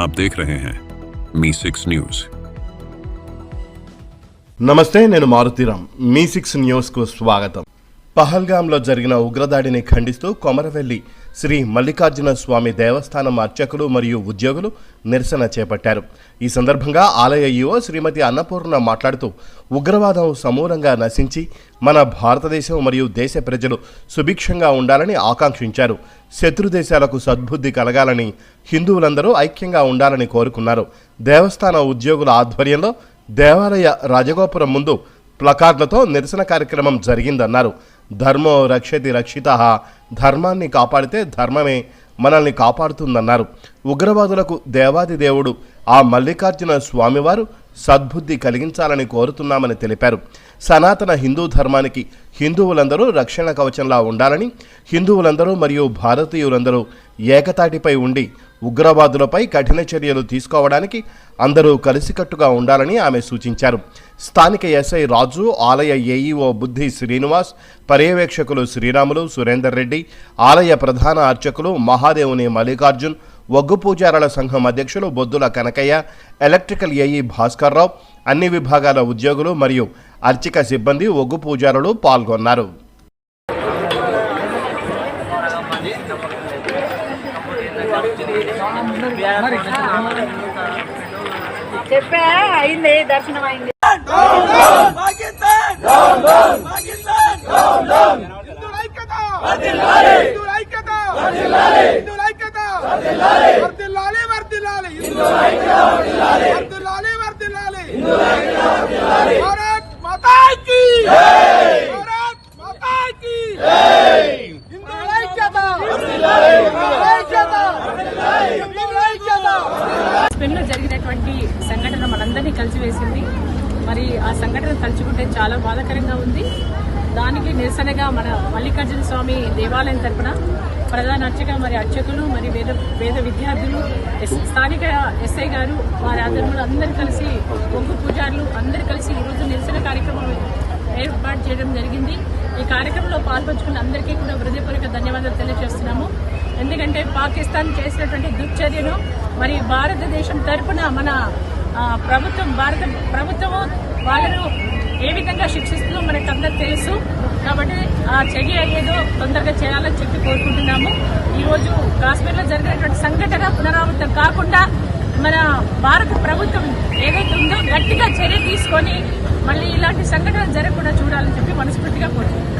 आप देख रहे हैं मी सिक्स न्यूज నమస్తే నేను మారుతీరామ్ మీ సిక్స్ న్యూస్కు స్వాగతం పహల్గాంలో జరిగిన ఉగ్రదాడిని ఖండిస్తూ కొమరవెల్లి శ్రీ మల్లికార్జున స్వామి దేవస్థానం అర్చకులు మరియు ఉద్యోగులు నిరసన చేపట్టారు. ఈ సందర్భంగా ఆలయ ఈవో శ్రీమతి అన్నపూర్ణ మాట్లాడుతూ ఉగ్రవాదం సమూలంగా నశించి మన భారతదేశం మరియు దేశ ప్రజలు సుభిక్షంగా ఉండాలని ఆకాంక్షించారు. శత్రు దేశాలకు సద్బుద్ధి కలగాలని హిందువులందరూ ఐక్యంగా ఉండాలని కోరుకున్నారు. దేవస్థాన ఉద్యోగుల ఆధ్వర్యంలో దేవాలయ రాజగోపురం ముందు ప్లకార్డులతో నిరసన కార్యక్రమం జరిగిందన్నారు. ధర్మో రక్షతి రక్షిత. ధర్మాన్ని కాపాడితే ధర్మమే మనల్ని కాపాడుతుందన్నారు. ఉగ్రవాదులకు దేవాది దేవుడు ఆ మల్లికార్జున స్వామివారు సద్బుద్ధి కలిగించాలని కోరుతున్నామని తెలిపారు. సనాతన హిందూ ధర్మానికి హిందువులందరూ రక్షణ కవచంలా ఉండాలని హిందువులందరూ మరియు భారతీయులందరూ ఏకతాటిపై ఉండి ఉగ్రవాదులపై కఠిన చర్యలు తీసుకోవడానికి అందరూ కలిసికట్టుగా ఉండాలని ఆమె సూచించారు. స్థానిక ఎస్ఐ రాజు ఆలయ ఏఈఓ బుద్ధి శ్రీనివాస్ పర్యవేక్షకులు శ్రీరాములు సురేందర్ రెడ్డి ఆలయ ప్రధాన అర్చకులు మహాదేవుని మల్లికార్జున్ ఒగ్గు పూజారుల సంఘం అధ్యక్షులు బొద్దుల కనకయ్య ఎలక్ట్రికల్ ఏఈ భాస్కర్రావు అన్ని విభాగాల ఉద్యోగులు మరియు అర్చక సిబ్బంది ఒగ్గు పూజారులు పాల్గొన్నారు. చెప్పా అయింది దర్శనం అయింది. పాకిస్తాన్ డౌన్ డౌన్ స్పెయిన్లో జరిగినటువంటి సంఘటన మనందరినీ కలిసివేసింది. మరి ఆ సంఘటన తలుచుకుంటే చాలా బాధాకరంగా ఉంది. దానికి నిరసనగా మన మల్లికార్జున స్వామి దేవాలయం తరపున ప్రధాన అర్చక మరి అర్చకులు మరి వేద వేద విద్యార్థులు ఎస్- స్థానిక ఎస్ఐ గారు వారి ఆధ్వర్యంలో అందరూ కలిసి ఒగ్గు పూజారులు అందరూ కలిసి ఈరోజు నిరసన కార్యక్రమం ఏర్పాటు చేయడం జరిగింది. ఈ కార్యక్రమంలో పాల్పంచుకున్న అందరికీ కూడా హృదయపూర్వక పాకిస్తాన్ చేసినటువంటి దుశ్చర్యను మరి భారతదేశం తరపున మన ప్రభుత్వం భారత ప్రభుత్వం వాళ్ళను ఏ విధంగా శిక్షిస్తుందో మనకు అందరు తెలుసు. కాబట్టి ఆ చర్య ఏదో తొందరగా చేయాలని చెప్పి కోరుకుంటున్నాము. ఈరోజు కాశ్మీర్లో జరిగినటువంటి సంఘటన పునరావృతం కాకుండా మన భారత ప్రభుత్వం ఏదైతే ఉందో గట్టిగా చర్య తీసుకొని మళ్ళీ ఇలాంటి సంఘటన జరగకుండా చూడాలని చెప్పి మనస్ఫూర్తిగా కోరుకుంటున్నాం